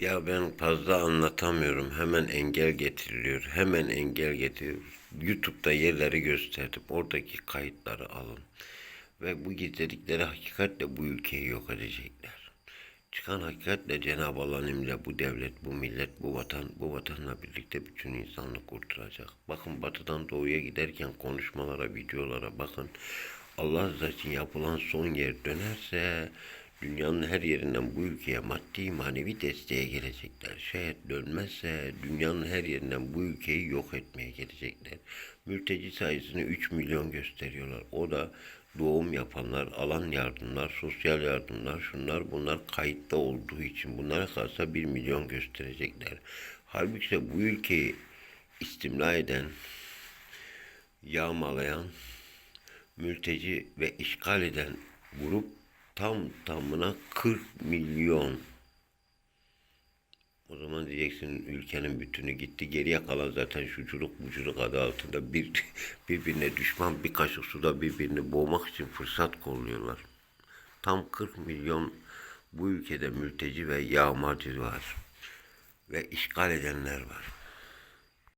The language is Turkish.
Ya ben fazla anlatamıyorum. Hemen engel getiriliyor. Hemen engel getiriyor. YouTube'da yerleri gösterdim. Oradaki kayıtları alın. Ve bu getirdikleri hakikatle bu ülkeyi yok edecekler. Çıkan hakikatle Cenab-ı Allah'ın emriyle bu devlet, bu millet, bu vatan, bu vatanla birlikte bütün insanlık kurtulacak. Bakın batıdan doğuya giderken konuşmalara, videolara bakın. Allah için yapılan son yer dönerse dünyanın her yerinden bu ülkeye maddi manevi desteğe gelecekler. Şayet dönmezse dünyanın her yerinden bu ülkeyi yok etmeye gelecekler. Mülteci sayısını 3 milyon gösteriyorlar. O da doğum yapanlar, alan yardımlar, sosyal yardımlar, şunlar bunlar kayıtta olduğu için bunlara kalsa 1 milyon gösterecekler. Halbuki ise bu ülkeyi istimla eden, yağmalayan, mülteci ve işgal eden grup tam tamına 40 milyon. O zaman diyeceksin ülkenin bütünü gitti. Geriye kalan zaten şuculuk buculuk adı altında bir birbirine düşman bir kaşık suda birbirini boğmak için fırsat kolluyorlar. Tam 40 milyon bu ülkede mülteci ve yağmacı var. Ve işgal edenler var.